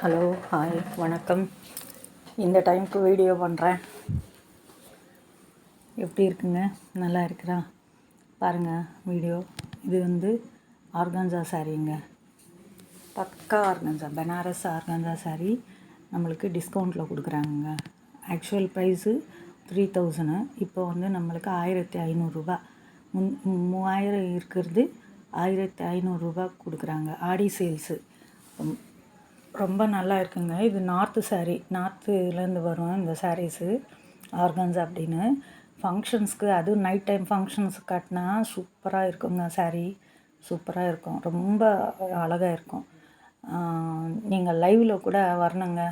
Hello hi வணக்கம். இந்த டைமுக்கு வீடியோ பண்ணுறேன் எப்படி இருக்குங்க? நல்லா இருக்கிறா? பாருங்கள் வீடியோ இது வந்து ஆர்கான்ஜா சாரீங்க பக்கா ஆர்கான்சா பனாரஸ் ஆர்கான்ஜா சாரீ நம்மளுக்கு டிஸ்கவுண்ட்டில் கொடுக்குறாங்க ஆக்சுவல் ப்ரைஸு த்ரீ தௌசண்ட் இப்போ வந்து நம்மளுக்கு ஆயிரத்தி ஐநூறுரூபா முன் மூவாயிரம் இருக்கிறது ஆயிரத்தி ஐநூறுரூபா கொடுக்குறாங்க. ஆடி சேல்ஸு ரொம்ப நல்லா இருக்குங்க. இது நார்த்து saree. நார்த்துலேருந்து வரும் இந்த சாரீஸு ஆர்கன்ஸ் அப்படின்னு. ஃபங்க்ஷன்ஸ்க்கு அதுவும் நைட் டைம் ஃபங்க்ஷன்ஸ் கட்டினா சூப்பராக இருக்குங்க saree. சூப்பராக இருக்கும். ரொம்ப அழகாக இருக்கும். நீங்கள் லைவில் கூட வரணுங்க.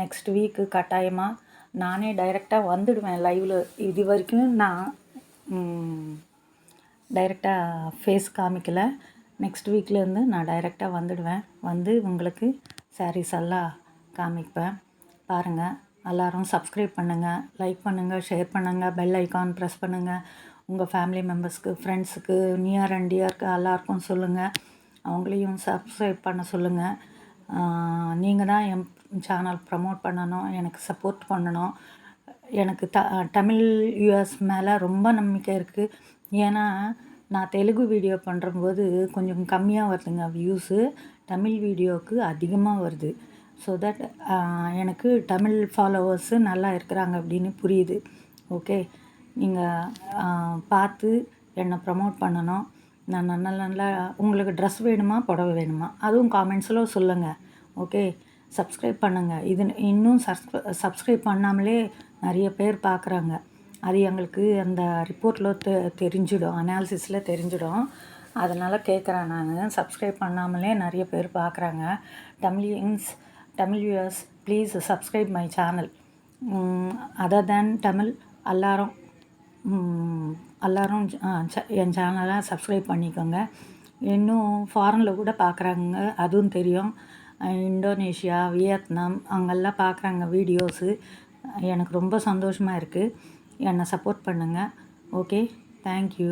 நெக்ஸ்ட் வீக்கு கட்டாயமாக நானே டைரெக்டாக வந்துடுவேன் லைவில் இது வரைக்கும் நான் டைரெக்டாக ஃபேஸ் காமிக்கலை. நெக்ஸ்ட் வீக்லேருந்து நான் டைரெக்டாக வந்துடுவேன். வந்து உங்களுக்கு சாரீஸ் எல்லாம் காமிப்பேன். பாருங்கள் எல்லோரும் சப்ஸ்கிரைப் பண்ணுங்கள் லைக் பண்ணுங்கள் ஷேர் பண்ணுங்கள் பெல் ஐக்கான் ப்ரெஸ் பண்ணுங்கள் உங்கள் ஃபேமிலி மெம்பர்ஸ்க்கு ஃப்ரெண்ட்ஸுக்கு நியர் அண்ட் டியருக்கு எல்லாருக்கும் சொல்லுங்கள் அவங்களையும் சப்ஸ்கிரைப் பண்ண சொல்லுங்கள் நீங்கள் தான் என் சேனல் ப்ரமோட் பண்ணணும் எனக்கு சப்போர்ட் பண்ணணும். எனக்கு த தமிழ் யூஎஸ் மேலே ரொம்ப நம்பிக்கை இருக்குது ஏன்னா நான் தெலுங்கு வீடியோ பண்ணுறம்போது கொஞ்சம் கம்மியாக வருதுங்க வியூஸு தமிழ் வீடியோவுக்கு அதிகமாக வருது. ஸோ தட் எனக்கு தமிழ் ஃபாலோவர்ஸு நல்லா இருக்கிறாங்க அப்படின்னு புரியுது. ஓகே நீங்கள் பார்த்து என்னை ப்ரமோட் பண்ணணும். நான் நல்ல நல்லா உங்களுக்கு ட்ரெஸ் வேணுமா புடவை வேணுமா? அதுவும் காமெண்ட்ஸில் சொல்லுங்கள் ஓகே சப்ஸ்கிரைப் பண்ணுங்கள் இது இன்னும் சப்ஸ்கிரை சப்ஸ்கிரைப் பண்ணாமலே நிறைய பேர் பார்க்குறாங்க. அது எங்களுக்கு அந்த ரிப்போர்ட்டில் தெ தெரிஞ்சிடும் அனாலிசிஸில் தெரிஞ்சிடும். அதனால் கேட்குறேன் நான். சப்ஸ்கிரைப் பண்ணாமலே நிறைய பேர் பார்க்குறாங்க Tamilians Tamil viewers please subscribe my channel other than Tamil எல்லாரும் எல்லாரும் என் சேனலை சப்ஸ்கிரைப் பண்ணிக்கோங்க. இன்னும் ஃபாரினில் கூட பார்க்குறாங்க அதுவும் தெரியும். இந்தோனேஷியா வியட்நாம் அங்கெல்லாம் பார்க்குறாங்க வீடியோஸு எனக்கு ரொம்ப சந்தோஷமாக இருக்குது என்னை சப்போர்ட் பண்ணுங்கள் ஓகே தேங்க்யூ